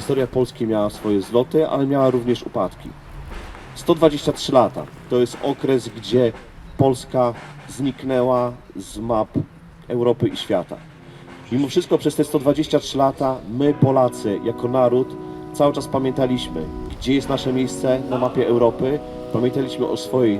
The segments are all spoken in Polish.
historia Polski miała swoje zloty, ale miała również upadki. 123 lata to jest okres, gdzie Polska zniknęła z map Europy i świata. Mimo wszystko przez te 123 lata my, Polacy, jako naród, cały czas pamiętaliśmy, gdzie jest nasze miejsce na mapie Europy. Pamiętaliśmy o swojej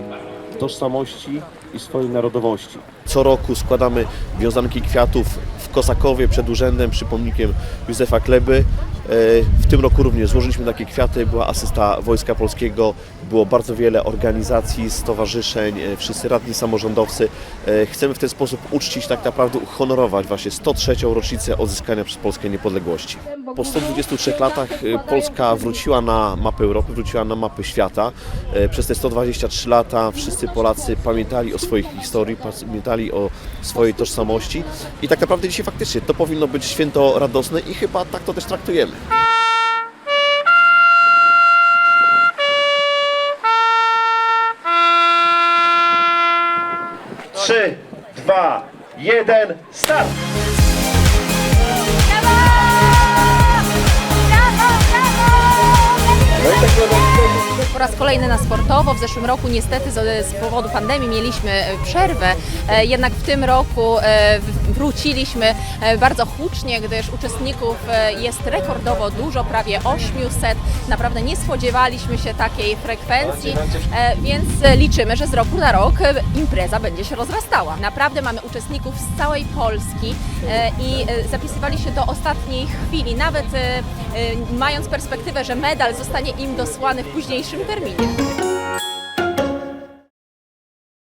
tożsamości i swojej narodowości. Co roku składamy wiązanki kwiatów w Kosakowie przed urzędem przy pomnikiem Józefa Kleby. E, W tym roku również złożyliśmy takie kwiaty, była asysta Wojska Polskiego, było bardzo wiele organizacji, stowarzyszeń, e, wszyscy radni samorządowcy. E, Chcemy w ten sposób uczcić, tak naprawdę uhonorować właśnie 103. rocznicę odzyskania przez Polskę niepodległości. Po 123 latach Polska wróciła na mapę Europy, wróciła na mapę świata. Przez te 123 lata wszyscy Polacy pamiętali o swojej historii, pamiętali o swojej tożsamości i tak naprawdę dzisiaj faktycznie to powinno być święto radosne i chyba tak to też traktujemy. Trzy, dwa, jeden, start! Po raz kolejny na sportowo. W zeszłym roku niestety z, powodu pandemii mieliśmy e, przerwę, e, jednak w tym roku e, wróciliśmy e, bardzo hucznie, gdyż uczestników e, jest rekordowo dużo, prawie 800. Naprawdę nie spodziewaliśmy się takiej frekwencji, e, więc liczymy, że z roku na rok impreza będzie się rozrastała. Naprawdę mamy uczestników z całej Polski i zapisywali się do ostatniej chwili, nawet mając perspektywę, że medal zostanie im dosłany w późniejszym terminie.